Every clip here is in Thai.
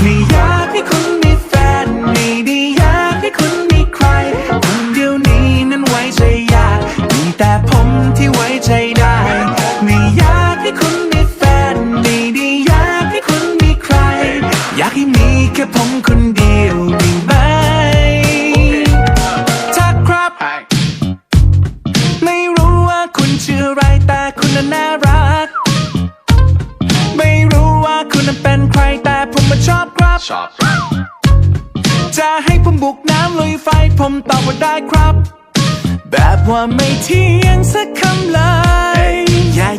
ไม่อยากให้คุณมีแฟนไม่ได้อยากให้คุณมีใคร คนเดียวนี้นั้นไว้ใจยากมีแต่ผมที่ไว้ใจได้ ไม่อยากให้คุณมีแฟนไม่ได้อยากให้คุณมีใคร อยากให้มีแค่ผม ชอบ จะให้ผมบุกน้ำลุยไฟผมตอบว่าได้ครับ แบบว่าไม่เที่ยงสักคำเลยอย่า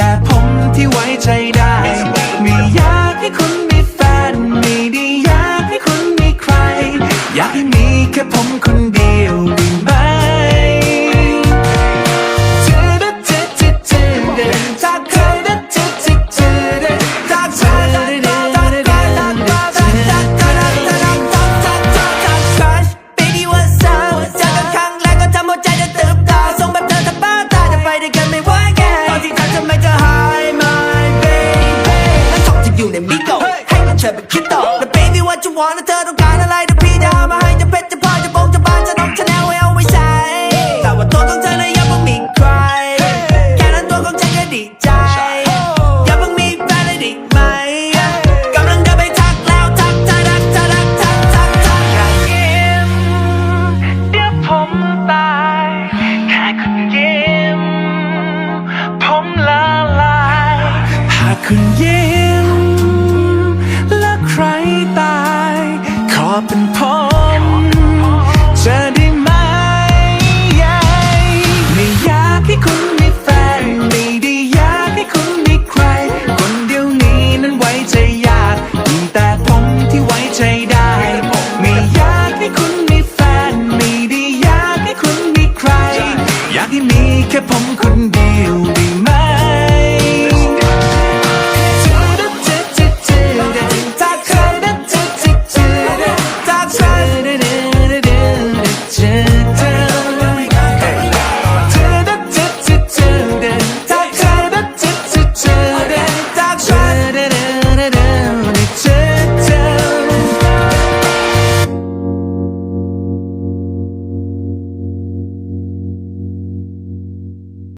แต่ผมที่ไว้ใจได้ อไปคิดต่อ Now baby what you want เธอต้องการอะไรเดี๋ยวพี่จะหามาให้จะเพชรจะพลอยจะบงจะบานจะนมชาแนลไว้เอาไว้ใช้แต่ว่าตัวของเธอเนี่ยยังไม่มีใคร แค่นั้นตัวของฉันก็ดีใจยังเพิ่งมีแฟนเลยดีไหมกำลังจะไปทักแล้วทักทักทักทักทักทักทักทักยิ้มเดี๋ยวผมตายแค่คุณยิ้มผมละลายหากคุณยิ้ม up and pop